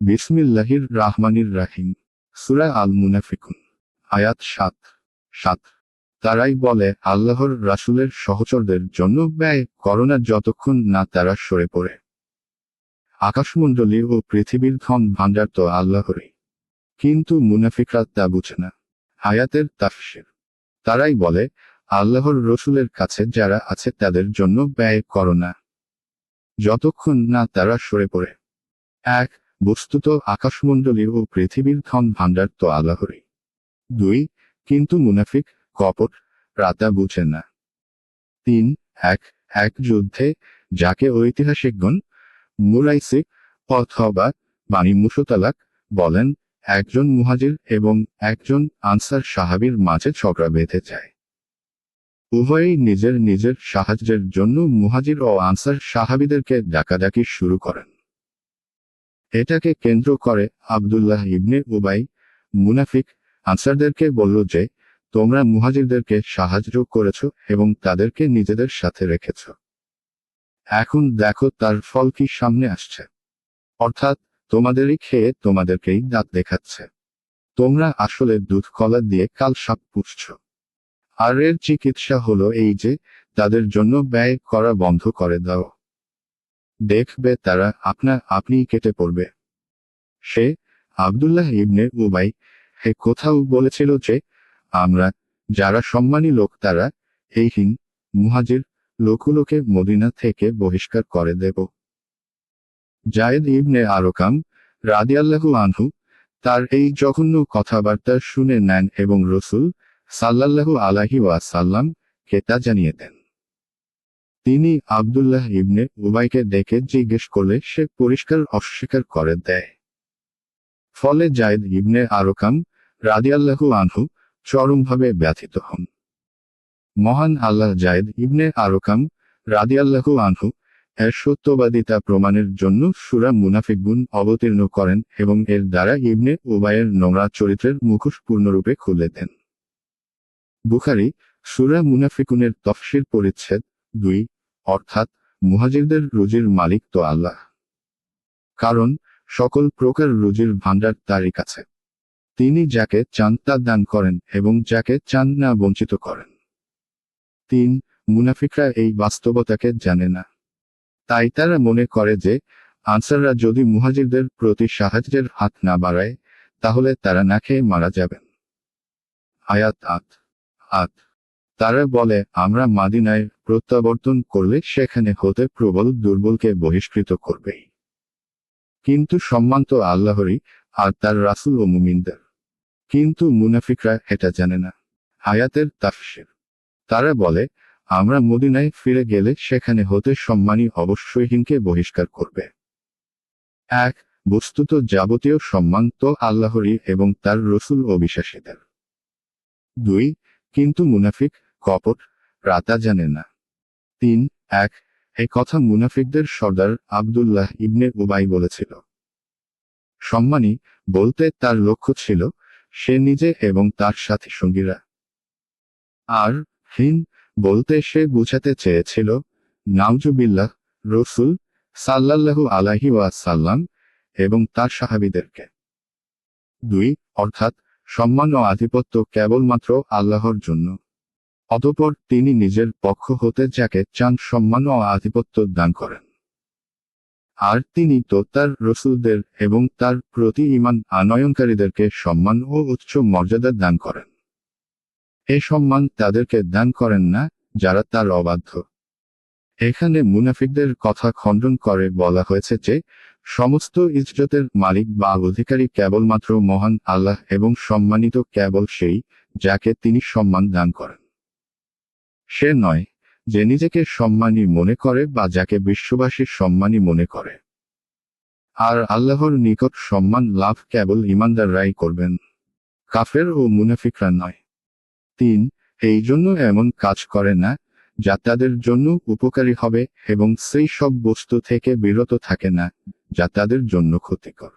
বিসমিল্লাহির রাহমানির রাহিম। সুরা আল মুনাফিকুন আয়াত সাত। সাত। তারাই বলে, আল্লাহর রাসূলের সহচরদের জন্য ব্যয় করোনা যতক্ষণ না তারা সরে পড়ে। আকাশমণ্ডলী ও পৃথিবীর ধন ভাণ্ডার তো আল্লাহরই। কিন্তু মুনাফিকরা তা বুঝে না। আয়াতের তাফসির। তারাই বলে, আল্লাহর রসুলের কাছে যারা আছে তাদের জন্য ব্যয় করো না যতক্ষণ না তারা সরে পড়ে। এক বস্তুত আকাশমণ্ডলী ও পৃথিবীর ধন ভাণ্ডার তো আল্লাহরই দুই, কিন্তু মুনাফিক, কপট, রাতা বুঝে না। তিন, এক এক যুদ্ধে, যাকে ঐতিহাসিকগণ মুরাইসিক অথবা বাণী মুসতালাক বলেন, একজন মুহাজির এবং একজন আনসার সাহাবীর মাঝে ঝগড়া বেঁধে যায়। উভয়ই নিজের নিজের সাহায্যের জন্য মুহাজির ও আনসার সাহাবীদেরকে ডাকাডাকি শুরু করেন। এটাকে কেন্দ্র করে আবদুল্লাহ ইবনে উবাই, মুনাফিক, আনসারদেরকে বলল যে, তোমরা মুহাজিরদেরকে সাহায্য করেছ এবং তাদেরকে নিজেদের সাথে রেখেছ। এখন দেখো তার ফল কি সামনে আসছে। অর্থাৎ, তোমাদেরই খেয়ে তোমাদেরকেই দাঁত দেখাচ্ছে। তোমরা আসলে দুধ কলা দিয়ে কাল সাপ পুষছ। আর এর চিকিৎসা হলো এই যে, তাদের জন্য ব্যয় করা বন্ধ করে দাও। দেখবে তারা আপনা আপনি কেটে পড়বে। সে আবদুল্লাহ ইবনে উবাই হে কোথাও বলেছিল যে, আমরা যারা সম্মানী লোক তারা এই হিন মুহাজির লোকগুলোকে মদিনা থেকে বহিষ্কার করে দেব। জায়েদ ইবনে আরকাম রাদিয়াল্লাহু আনহু তার এই জঘন্য কথাবার্তা শুনে নেন এবং রসুল সাল্লাল্লাহু আলাহি ওয়াসাল্লাম কে তা জানিয়ে দেন। তিনি আবদুল্লাহ ইবনে উবাইকে ডেকে জিজ্ঞেস করলে সে পরিষ্কার অস্বীকার করে দেয়। ফলে জায়েদ ইবনে আরকাম রাদিয়াল্লাহু আনহু চরমভাবে ব্যথিত হন। মহান আল্লাহ জায়েদ ইবনে আরকাম রাদিয়াল্লাহু আনহু এর সত্যবাদিতা প্রমাণের জন্য সুরা মুনাফিকগুন অবতীর্ণ করেন এবং এর দ্বারা ইবনে উবায়ের নোংরা চরিত্রের মুখোশ পূর্ণরূপে খুলে দেন। বুখারি সুরা মুনাফিকুনের তফসির পরিচ্ছেদ দুই অর্থাৎ মুহাজিরদের রুজির মালিক তো আল্লাহ। কারণ, সকল প্রকার রুজির ভাণ্ডার তারই কাছে। তিনি যাকে চান তা দান করেন এবং যাকে চান না বঞ্চিত করেন। তিন, মুনাফিকরা এই বাস্তবতাকে জানে না। তাই তারা মনে করে যে, আনসাররা যদি মুহাজিরদের প্রতি সাহায্যের হাত না বাড়ায়, তাহলে তারা না খেয়ে মারা যাবেন। আয়াত আত আত তারা বলে, আমরা মাদিনায় প্রত্যাবর্তন করলে সেখানে হতে প্রবল দুর্বলকে বহিষ্কৃত করবেই কিন্তু সম্মান তো আল্লাহরই, আর তার রাসুল ও মুমিনদের। কিন্তু মুনাফিকরা এটা জানে না। হায়াতের তাফসির। তারা বলে, আমরা মদিনায় ফিরে গেলে সেখানে হতে সম্মানী অবশ্যই হিনকে বহিষ্কার করবে। এক, বস্তুত যাবতীয় সম্মান তো আল্লাহরই এবং তার রসুল ও বিশ্বাসীদের। দুই, কিন্তু মুনাফিক কপট, রাতা জানে না। তিন, এক এই কথা মুনাফিকদের সর্দার আবদুল্লাহ ইবনে উবাই বলেছিল। সম্মানী, বলতে তার লক্ষ্য ছিল, সে নিজে এবং তার সাথী সঙ্গীরা। আর, হিন, বলতে সে বুঝাতে চেয়েছিল, নাউজুবিল্লাহ রসুল সাল্লাল্লাহু আলাহি ওয়াসাল্লাম এবং তার সাহাবিদেরকে। দুই, অর্থাৎ সম্মান ও আধিপত্য কেবলমাত্র আল্লাহর জন্য। অতপর তিনি নিজের পক্ষ হতে যাকে চান সম্মান ও আধিপত্য দান করেন। আর তিনি তো তার রসুলদের এবং তার প্রতি ইমান আনয়নকারীদেরকে সম্মান ও উচ্চ মর্যাদা দান করেন। এ সম্মান তাদেরকে দান করেন না, যারা তার অবাধ্য। এখানে মুনাফিকদের কথা খণ্ডন করে বলা হয়েছে যে, সমস্ত ইজ্জতের মালিক বা অধিকারী কেবলমাত্র মহান আল্লাহ এবং সম্মানিত কেবল সেই, যাকে তিনি সম্মান দান করেন। সে নয়, যে নিজেকে সম্মানী মনে করে বা যাকে বিশ্ববাসীর সম্মানী মনে করে। আর আল্লাহর নিকট সম্মান লাভ কেবল ইমানদাররাই করবেন, কাফের ও মুনাফিকরা নয়। তিন, এই জন্য এমন কাজ করে না, যা তাদের জন্য উপকারী হবে এবং সেই সব বস্তু থেকে বিরত থাকে না, যা তাদের জন্য ক্ষতিকর।